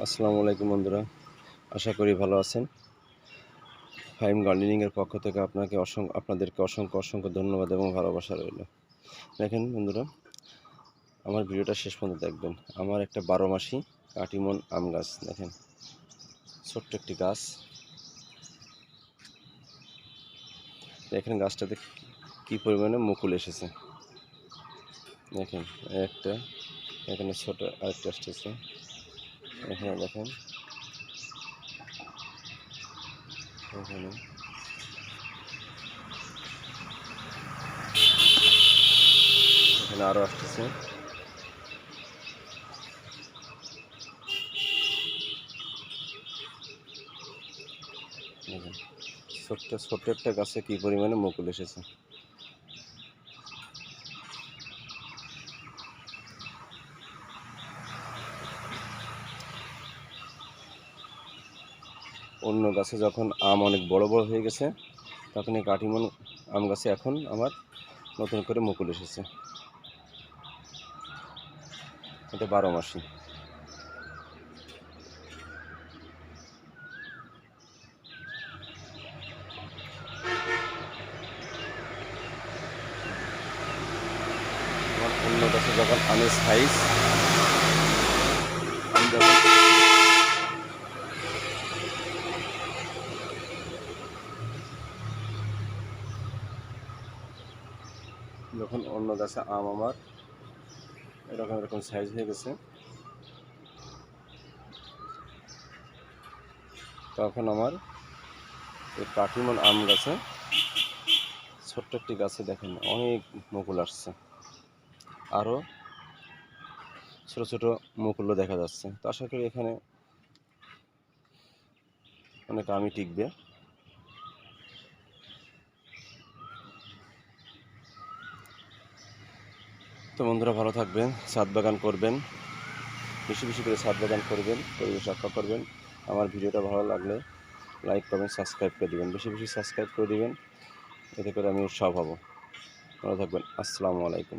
আসসালামু আলাইকুম বন্ধুরা। আশা করি ভালো আছেন। ফাইম গার্ডেনিংয়ের পক্ষ থেকে আপনাকে অসংখ্য আপনাদেরকে অসংখ্য অসংখ্য ধন্যবাদ এবং ভালোবাসা রইল। দেখেন বন্ধুরা, আমার ভিডিওটা শেষ পর্যন্ত দেখবেন। আমার একটা বারো মাসি কাটিমন আম গাছ, দেখেন। ছোট্ট একটি গাছ। দেখেন গাছটাতে কী পরিমাণে মুকুল এসেছে। দেখেন, একটা, এখানে ছোট আরেকটা আসতেছে। এখানে দেখেন। এখানে। এখানে আরও আসতেছে। ছোট্ট ছোট্ট একটা গাছে কি পরিমাণে মুকুল এসেছে? অন্য গাছে যখন আম অনেক বড় বড় হয়ে গেছে তখন এই কাঠিমন আম গাছে এখন আমার নতুন করে মুকুল এসেছে। এটা বারো মাসি। অন্য গাছে যখন আমের সাইজ আমি যখন যখন অন্য গাছে আম আমার, এরকম এরকম সাইজ হয়ে গেছে। তখন আমার এই কাটিমন আম গাছে ছোট্ট একটি গাছে দেখেন, অনেক মুকুল আসছে। আরও ছোট ছোট মুকুলও দেখা যাচ্ছে। তো আশা করি এখানে অনেক আমই টিকবে। তো বন্ধুরা ভালো থাকবেন, ছাদ বাগান করবেন, বেশি বেশি করে ছাদ বাগান করবেন, পরিবেশ রক্ষা করবেন। আমার ভিডিওটা ভালো লাগলে লাইক করবেন সাবস্ক্রাইব করে দেবেন, বেশি বেশি সাবস্ক্রাইব করে দেবেন। এতে করে আমি উৎসাহ পাবো। ভালো থাকবেন, আসসালামু আলাইকুম।